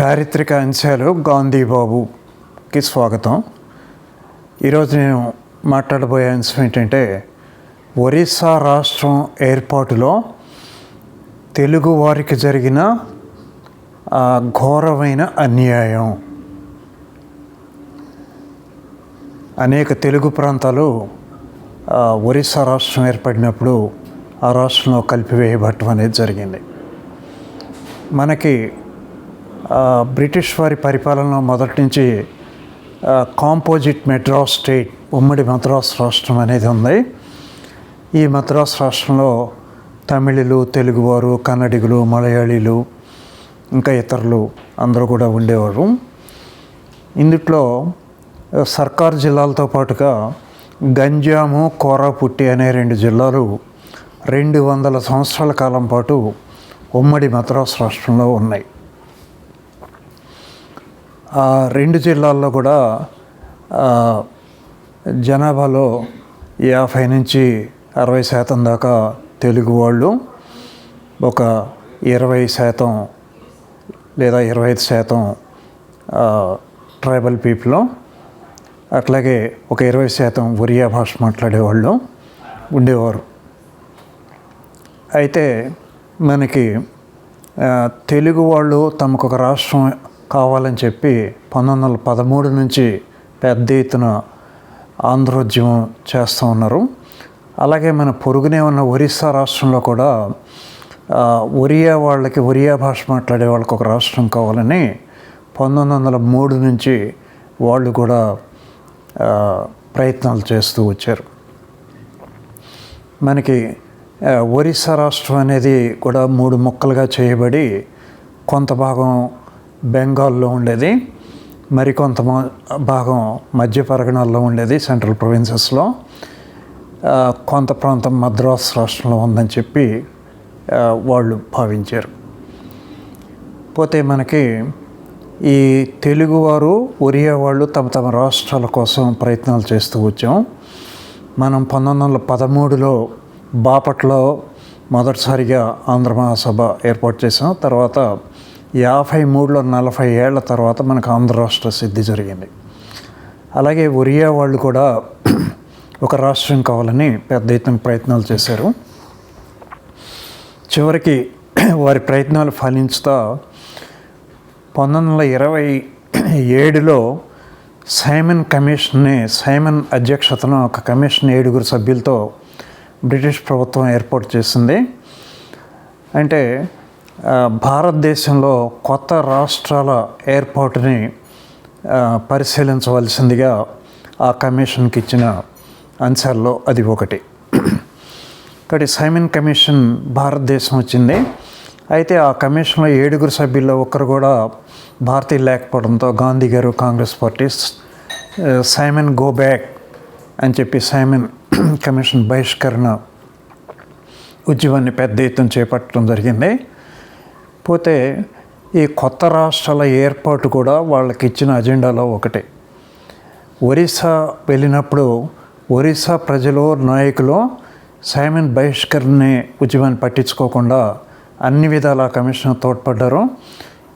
చారిత్రక అంశాలు గాంధీ బాబుకి స్వాగతం. ఈరోజు నేను మాట్లాడబోయే అంశం ఏంటంటే ఒరిస్సా రాష్ట్రం ఏర్పాటులో తెలుగు వారికి జరిగిన ఘోరమైన అన్యాయం. అనేక తెలుగు ప్రాంతాలు ఒరిస్సా రాష్ట్రం ఏర్పడినప్పుడు ఆ రాష్ట్రంలో కలిపివేయబట్టడం అనేది జరిగింది. మనకి బ్రిటిష్ వారి పరిపాలన మొదటి నుంచి కాంపోజిట్ మెడ్రాస్ స్టేట్ ఉమ్మడి మద్రాస్ రాష్ట్రం అనేది ఉంది. ఈ మద్రాస్ రాష్ట్రంలో తమిళులు తెలుగువారు కన్నడిగులు మలయాళీలు ఇంకా ఇతరులు అందరూ కూడా ఉండేవారు. ఇందుట్లో సర్కార్ జిల్లాలతో పాటుగా గంజాము కోరాపుట్టి అనే రెండు జిల్లాలు రెండు వందల సంవత్సరాల కాలం పాటు ఉమ్మడి మద్రాస్ రాష్ట్రంలో ఉన్నాయి. ఆ రెండు జిల్లాల్లో కూడా జనాభాలో యాభై నుంచి అరవై శాతం దాకా తెలుగు వాళ్ళు ఒక ఇరవై శాతం లేదా ఇరవై ఐదు శాతం ట్రైబల్ పీపుల్. అట్లాగే ఒక ఇరవై శాతం ఒరియా భాష మాట్లాడేవాళ్ళు ఉండేవారు. అయితే మనకి తెలుగు వాళ్ళు తమకు ఒక రాష్ట్రం కావాలని చెప్పి పంతొమ్మిది వందల పదమూడు నుంచి పెద్ద ఎత్తున ఆంధ్రోద్యమం చేస్తూ ఉన్నారు. అలాగే మన పొరుగునే ఉన్న ఒరిస్సా రాష్ట్రంలో కూడా ఒరియా వాళ్ళకి ఒరియా భాష మాట్లాడే వాళ్ళకి ఒక రాష్ట్రం కావాలని పంతొమ్మిది వందల మూడు నుంచి వాళ్ళు కూడా ప్రయత్నాలు చేస్తూ వచ్చారు. మనకి ఒరిస్సా రాష్ట్రం అనేది కూడా మూడు ముక్కలుగా చేయబడి కొంత భాగం బెంగాల్లో ఉండేది మరికొంత భాగం మధ్య పరగణాల్లో ఉండేది సెంట్రల్ ప్రొవిన్సెస్లో. కొంత ప్రాంతం మద్రాస్ రాష్ట్రంలో ఉందని చెప్పి వాళ్ళు భావించారు. పోతే మనకి ఈ తెలుగువారు ఒరియా వాళ్ళు తమ తమ రాష్ట్రాల కోసం ప్రయత్నాలు చేస్తూ వచ్చాం. మనం పంతొమ్మిది వందల పదమూడులో బాపట్లో మొదటిసారిగా ఆంధ్ర మహాసభ ఏర్పాటు చేసాం తర్వాత యాభై మూడులో నలభై ఏళ్ళ తర్వాత మనకు ఆంధ్ర రాష్ట్ర సిద్ధి జరిగింది. అలాగే ఒరియా వాళ్ళు కూడా ఒక రాష్ట్రం కావాలని పెద్ద ఎత్తున ప్రయత్నాలు చేశారు. చివరికి వారి ప్రయత్నాలు ఫలించుతా పంతొమ్మిది వందల ఇరవై ఏడులో సైమన్ కమిషన్ని సైమన్ అధ్యక్షతన ఒక కమిషన్ ఏడుగురు సభ్యులతో బ్రిటిష్ ప్రభుత్వం ఏర్పాటు చేసింది. అంటే భారతదేశంలో కొత్త రాష్ట్రాల ఏర్పాటుని పరిశీలించవలసిందిగా ఆ కమిషన్కి ఇచ్చిన అంశాల్లో అది ఒకటి. కాబట్టి సైమన్ కమిషన్ భారతదేశం వచ్చింది. అయితే ఆ కమిషన్లో ఏడుగురు సభ్యుల్లో ఒకరు కూడా భారతీయులు లేకపోవడంతో గాంధీ గారు Congress party Simon go back అని చెప్పి సైమన్ కమిషన్ బహిష్కరణ ఉద్యమాన్ని పెద్ద ఎత్తున చేపట్టడం జరిగింది. పోతే ఈ కొత్త రాష్ట్రాల ఏర్పాటు కూడా వాళ్ళకి ఇచ్చిన అజెండాలో ఒకటే. ఒరిస్సా వెళ్ళినప్పుడు ఒరిస్సా ప్రజలు నాయకులు సైమన్ బహిష్కరణని ఉద్యమాన్ని పట్టించుకోకుండా అన్ని విధాల కమిషన్ తోడ్పడ్డారు.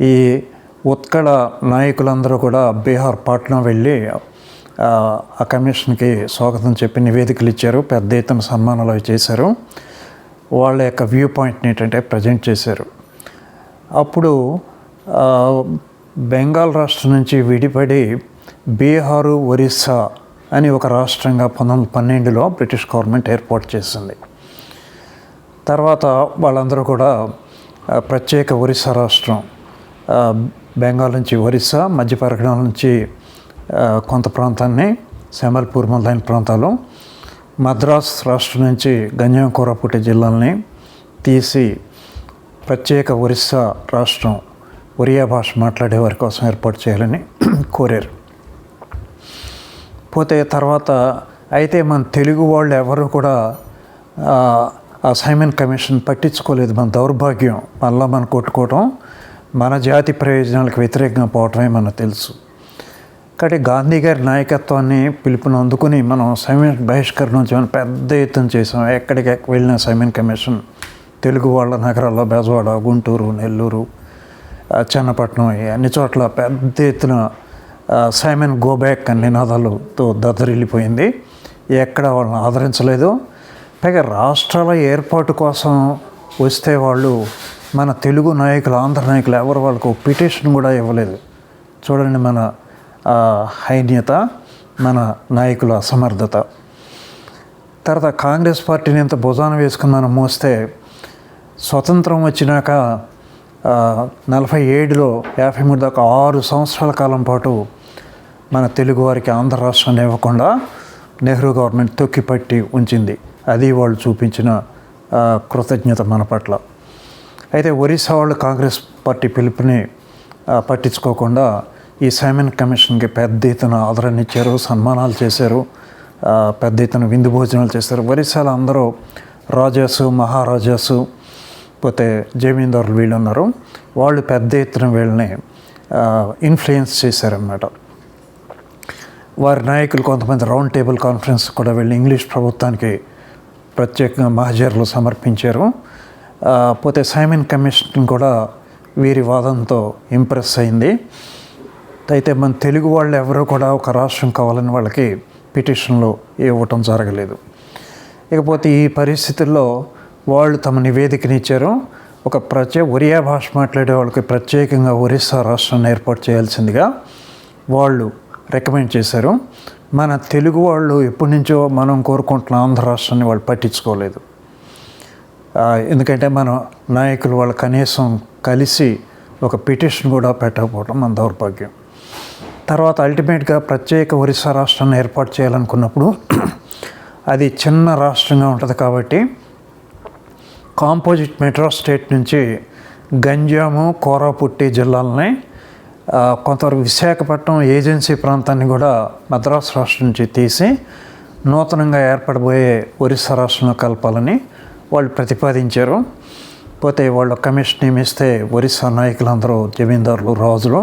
ఈ ఉత్కళ నాయకులందరూ కూడా బీహార్ పాట్న వెళ్ళి ఆ, కమిషన్కి స్వాగతం చెప్పి నివేదికలు ఇచ్చారు పెద్ద ఎత్తున సన్మానాలు చేశారు. వాళ్ళ యొక్క వ్యూ పాయింట్ని ఏంటంటే ప్రజెంట్ చేశారు. అప్పుడు బెంగాల్ రాష్ట్రం నుంచి విడిపడి బీహారు ఒరిస్సా అని ఒక రాష్ట్రంగా పంతొమ్మిది పన్నెండులో బ్రిటిష్ గవర్నమెంట్ ఏర్పాటు చేసింది. తర్వాత వాళ్ళందరూ కూడా ప్రత్యేక ఒరిస్సా రాష్ట్రం బెంగాల్ నుంచి ఒరిస్సా మధ్య పరగణాల నుంచి కొంత ప్రాంతాన్ని సెమల్పూర్ మొదలైన ప్రాంతాలు మద్రాస్ రాష్ట్రం నుంచి గంజాం కోరాపుట్టి జిల్లాల్ని తీసి ప్రత్యేక ఒరిస్సా రాష్ట్రం ఒరియా భాష మాట్లాడే వారి కోసం ఏర్పాటు చేయాలని కోరారు. పోతే తర్వాత అయితే మన తెలుగు వాళ్ళు ఎవరు కూడా ఆ, సైమన్ కమిషన్ పట్టించుకోలేదు. మన దౌర్భాగ్యం మళ్ళా మనం కొట్టుకోవటం మన జాతి ప్రయోజనాలకు వ్యతిరేకంగా పోవటమే మనకు తెలుసు. కాబట్టి గాంధీ గారి నాయకత్వాన్ని పిలుపును అందుకుని మనం సైమన్ బహిష్కరణ మనం పెద్ద ఎత్తున చేసాం. ఎక్కడికి వెళ్ళిన సైమన్ కమిషన్ తెలుగు వాళ్ళ నగరాల్లో బెజవాడ గుంటూరు నెల్లూరు చెన్నపట్నం అన్ని చోట్ల పెద్ద ఎత్తున సైమన్ గోబ్యాక్ అనే నినాదాలతో దద్దరిల్లిపోయింది. ఎక్కడ వాళ్ళని ఆదరించలేదు. పైగా రాష్ట్రాల ఏర్పాటు కోసం వస్తే వాళ్ళు మన తెలుగు నాయకులు ఆంధ్ర నాయకులు ఎవరు వాళ్ళకు పిటిషన్ కూడా ఇవ్వలేదు. చూడండి మన హైన్యత మన నాయకుల అసమర్థత తర్వాత కాంగ్రెస్ పార్టీని ఎంత భుజాన వేసుకుని మనం మోస్తే స్వతంత్రం వచ్చినాక నలభై ఏడులో యాభై మూడు దాకా ఆరు సంవత్సరాల కాలం పాటు మన తెలుగు వారికి ఆంధ్ర రాష్ట్రాన్ని ఇవ్వకుండా నెహ్రూ గవర్నమెంట్ తొక్కిపట్టి ఉంచింది. అది వాళ్ళు చూపించిన కృతజ్ఞత మన పట్ల. అయితే ఒరిస్సా వాళ్ళు కాంగ్రెస్ పార్టీ పిలుపుని పట్టించుకోకుండా ఈ సైమన్ కమిషన్కి పెద్ద ఎత్తున ఆదరణ ఇచ్చారు సన్మానాలు చేశారు పెద్ద ఎత్తున విందు భోజనాలు చేశారు. ఒరిస్సాలో అందరూ రాజాసు మహారాజాసు పోతే జమీందారులు వీళ్ళు ఉన్నారు వాళ్ళు పెద్ద ఎత్తున వీళ్ళని ఇన్ఫ్లుయెన్స్ చేశారన్నమాట. వారి నాయకులు కొంతమంది రౌండ్ టేబుల్ కాన్ఫరెన్స్ కూడా వెళ్ళి ఇంగ్లీష్ ప్రభుత్వానికి ప్రత్యేకంగా మహజర్లు సమర్పించారు. పోతే సైమన్ కమిషన్ కూడా వీరి వాదంతో ఇంప్రెస్ అయింది. అయితే మన తెలుగు వాళ్ళు ఎవరూ కూడా ఒక రాష్ట్రం కావాలని వాళ్ళకి పిటిషన్లు ఇవ్వటం జరగలేదు. ఇకపోతే ఈ పరిస్థితుల్లో వాళ్ళు తమ నివేదికని ఇచ్చారు. ఒక ప్రత్యేక ఒరియా భాష మాట్లాడే వాళ్ళకి ప్రత్యేకంగా ఒరిస్సా రాష్ట్రాన్ని ఏర్పాటు చేయాల్సిందిగా వాళ్ళు రికమెండ్ చేశారు. మన తెలుగు వాళ్ళు ఎప్పటి నుంచో మనం కోరుకుంటున్న ఆంధ్ర రాష్ట్రాన్ని వాళ్ళు పట్టించుకోలేదు. ఎందుకంటే మన నాయకులు వాళ్ళు కనీసం కలిసి ఒక పిటిషన్ కూడా పెట్టకపోవడం మన దౌర్భాగ్యం. తర్వాత అల్టిమేట్గా ప్రత్యేక ఒరిస్సా రాష్ట్రాన్ని ఏర్పాటు చేయాలనుకున్నప్పుడు అది చిన్న రాష్ట్రంగా ఉంటుంది కాబట్టి కాంపోజిట్ మెట్రో స్టేట్ నుంచి గంజాము కోరాపుట్టి జిల్లాలని కొంతవరకు విశాఖపట్నం ఏజెన్సీ ప్రాంతాన్ని కూడా మద్రాసు రాష్ట్రం నుంచి తీసి నూతనంగా ఏర్పడబోయే ఒరిస్సా రాష్ట్రంలో కలపాలని వాళ్ళు ప్రతిపాదించారు. పోతే వాళ్ళ కమిషన్ నియమిస్తే ఒరిస్సా నాయకులందరూ జమీందారులు రాజులు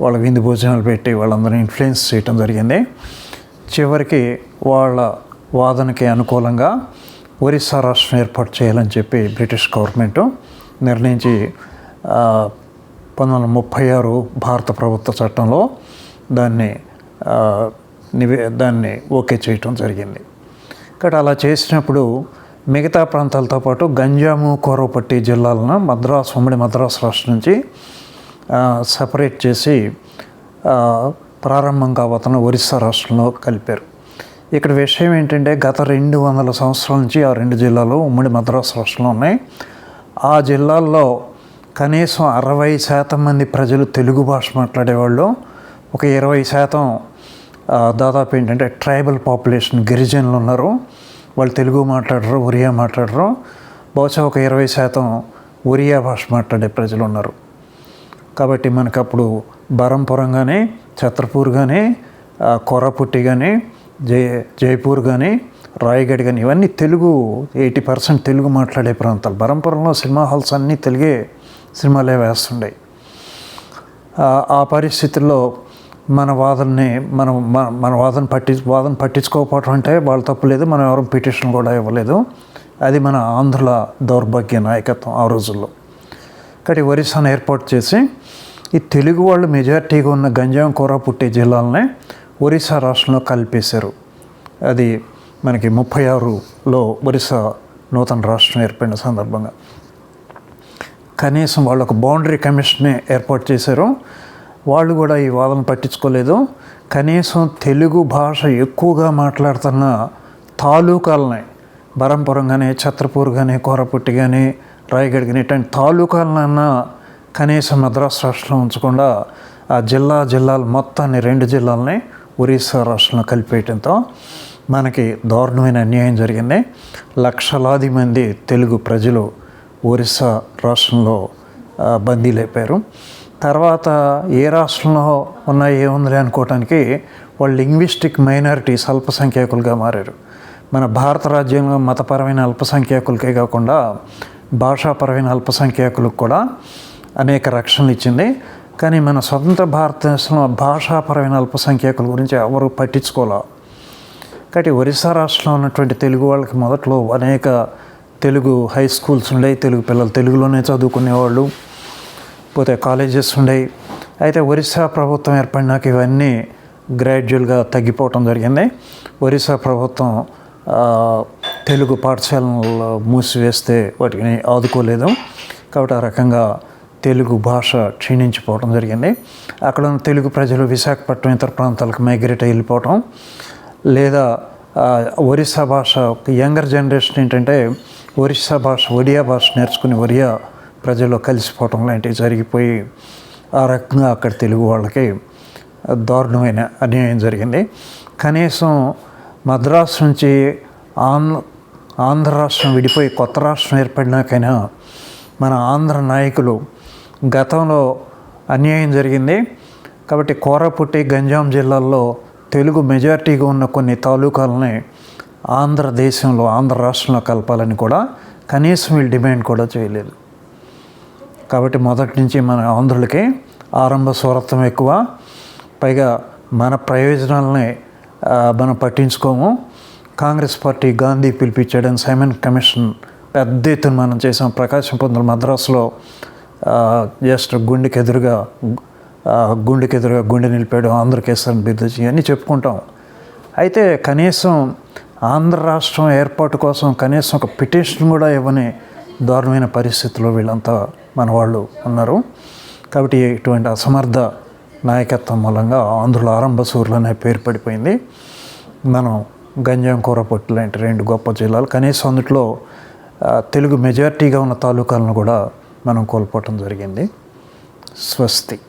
వాళ్ళ విందు భోజనాలు పెట్టి వాళ్ళందరూ ఇన్ఫ్లుయెన్స్ చేయటం జరిగింది. చివరికి వాళ్ళ వాదనకి అనుకూలంగా ఒరిస్సా రాష్ట్రం ఏర్పాటు చేయాలని చెప్పి బ్రిటిష్ గవర్నమెంట్ నిర్ణయించి పంతొమ్మిది వందల ముప్పై ఆరు భారత ప్రభుత్వ చట్టంలో దాన్ని నివే దాన్ని ఓకే చేయటం జరిగింది. ఇక్కడ అలా చేసినప్పుడు మిగతా ప్రాంతాలతో పాటు గంజాము కోరపట్టి జిల్లాలను మద్రాసు ఉమ్మడి మద్రాసు రాష్ట్రం నుంచి సపరేట్ చేసి ప్రారంభం కావతన ఒరిస్సా రాష్ట్రంలో కలిపారు. ఇక్కడ విషయం ఏంటంటే గత రెండు వందల సంవత్సరాల నుంచి ఆ రెండు జిల్లాలు ఉమ్మడి మద్రాసు రాష్ట్రంలో ఉన్నాయి. ఆ జిల్లాల్లో కనీసం అరవై శాతం మంది ప్రజలు తెలుగు భాష మాట్లాడేవాళ్ళు. ఒక ఇరవై శాతం దాదాపు ఏంటంటే ట్రైబల్ పాపులేషన్ గిరిజనులు ఉన్నారు. వాళ్ళు తెలుగు మాట్లాడరు ఒరియా మాట్లాడరు. బహుశా ఒక ఇరవై శాతం ఒరియా భాష మాట్లాడే ప్రజలు ఉన్నారు. కాబట్టి మనకు అప్పుడు బరంపురం కానీ ఛత్రపూర్ కానీ కొరపుట్టి కానీ జై జైపూర్ కానీ రాయగఢ్ కానీ ఇవన్నీ తెలుగు ఎయిటీ పర్సెంట్ తెలుగు మాట్లాడే ప్రాంతాలు. బరంపురంలో సినిమా హాల్స్ అన్నీ తెలుగే సినిమాలే వేస్తుండే ఆ- పరిస్థితుల్లో మన వాదనని మనం మన- మన వాదన పట్టి వాదన పట్టించుకోకపోవటం అంటే వాళ్ళు తప్పు లేదు మనం ఎవరు పిటిషన్ కూడా ఇవ్వలేదు. అది మన ఆంధ్రుల దౌర్భాగ్య నాయకత్వం ఆ రోజుల్లో. కాబట్టి ఒరిస్సాను ఏర్పాటు చేసి ఈ తెలుగు వాళ్ళు మెజారిటీగా ఉన్న గంజాం కూర పుట్టే జిల్లాలనే ఒరిస్సా రాష్ట్రంలో కలిపేశారు. అది మనకి ముప్పై ఆరులో ఒరిస్సా నూతన రాష్ట్రం ఏర్పడిన సందర్భంగా. కనీసం వాళ్ళు ఒక బౌండరీ కమిషనే ఏర్పాటు చేశారు. వాళ్ళు కూడా ఈ వాదన పట్టించుకోలేదు. కనీసం తెలుగు భాష ఎక్కువగా మాట్లాడుతున్న తాలూకాలని బరంపురం కానీ ఛత్రపూర్ కానీ కోరపుట్టి కానీ రాయగఢ్ కానీ ఇట్లాంటి తాలూకాలనన్నా కనీసం మద్రాసు రాష్ట్రంలో ఉంచకుండా ఆ జిల్లా జిల్లాలు మొత్తాన్ని రెండు జిల్లాలని ఒరిస్సా రాష్ట్రంలో కలిపేయటంతో మనకి దారుణమైన అన్యాయం జరిగింది. లక్షలాది మంది తెలుగు ప్రజలు ఒరిస్సా రాష్ట్రంలో బందీ బందీలైపోయారు. తర్వాత ఏ రాష్ట్రంలో ఉన్నా ఏముందిలే అనుకోవటానికి వాళ్ళు లింగ్విస్టిక్ మైనారిటీస్ అల్పసంఖ్యాకులుగా మారారు. మన భారత రాజ్యంలో మతపరమైన అల్పసంఖ్యాకులకే కాకుండా భాషాపరమైన అల్పసంఖ్యాకులకు కూడా అనేక రక్షణలు ఇచ్చింది. కానీ మన స్వతంత్ర భారతదేశంలో భాషాపరమైన అల్పసంఖ్యాకుల గురించి ఎవరు పట్టించుకోలే? కాబట్టి ఒరిస్సా రాష్ట్రంలో ఉన్నటువంటి తెలుగు వాళ్ళకి మొదట్లో అనేక తెలుగు హై స్కూల్స్ ఉండే తెలుగు పిల్లలు తెలుగులోనే చదువుకునేవాళ్ళు. పోతే కాలేజెస్ ఉండేవి. అయితే ఒరిస్సా ప్రభుత్వం ఏర్పడినాక ఇవన్నీ గ్రాడ్యువల్గా తగ్గిపోవటం జరిగింది. ఒరిస్సా ప్రభుత్వం తెలుగు పాఠశాలను మూసివేస్తే వాటిని ఆదుకోలేదు. కాబట్టి ఆ రకంగా తెలుగు భాష క్షీణించిపోవడం జరిగింది. అక్కడ ఉన్న తెలుగు ప్రజలు విశాఖపట్నం ఇతర ప్రాంతాలకు మైగ్రేట్ వెళ్ళిపోవటం లేదా ఒరిస్సా భాష యంగర్ జనరేషన్ ఏంటంటే ఒరిస్సా భాష ఒడియా భాష నేర్చుకుని ఒరియా ప్రజల్లో కలిసిపోవటం లాంటివి జరిగిపోయి ఆ రకంగా అక్కడ తెలుగు వాళ్ళకి దారుణమైన అన్యాయం జరిగింది. కనీసం మద్రాసు నుంచి ఆంధ్ర ఆంధ్ర రాష్ట్రం విడిపోయి కొత్త రాష్ట్రం ఏర్పడినాకైనా మన ఆంధ్ర నాయకులు గతంలో అన్యాయం జరిగింది. కాబట్టి కోరపుట్టి గంజాం జిల్లాల్లో తెలుగు మెజారిటీగా ఉన్న కొన్ని తాలూకాలని ఆంధ్రదేశంలో ఆంధ్ర రాష్ట్రంలో కలపాలని కూడా కనీసం వీళ్ళు డిమాండ్ కూడా చేయలేదు. కాబట్టి మొదటి నుంచి మన ఆంధ్రులకి ఆరంభ స్వరత్వం ఎక్కువ. పైగా మన ప్రయోజనాలని మనం పట్టించుకోము. కాంగ్రెస్ పార్టీ గాంధీ పిలిపించాడని సైమన్ కమిషన్ పెద్ద ఎత్తున మనం చేసాం ప్రకాశం పొందుల మద్రాసులో జస్ట్ గుండెకి ఎదురుగా గుండెకి ఎదురుగా గుండె నిలిపాడు ఆంధ్రకేశ్వరం బిర్దజీ అని చెప్పుకుంటాం. అయితే కనీసం ఆంధ్ర రాష్ట్రం ఏర్పాటు కోసం కనీసం ఒక పిటిషన్ కూడా ఇవ్వని దారుణమైన పరిస్థితుల్లో వీళ్ళంతా మన వాళ్ళు ఉన్నారు. కాబట్టి ఇటువంటి అసమర్థ నాయకత్వం మూలంగా ఆంధ్రుల ఆరంభ సూర్యులు అనే పేరు పడిపోయింది. మనం గంజాం కూరపొట్టు లాంటి రెండు గొప్ప జిల్లాలు. కనీసం అందుట్లో తెలుగు మెజారిటీగా ఉన్న తాలూకాలను కూడా మనం కోల్పోవటం జరిగింది. స్వస్తి.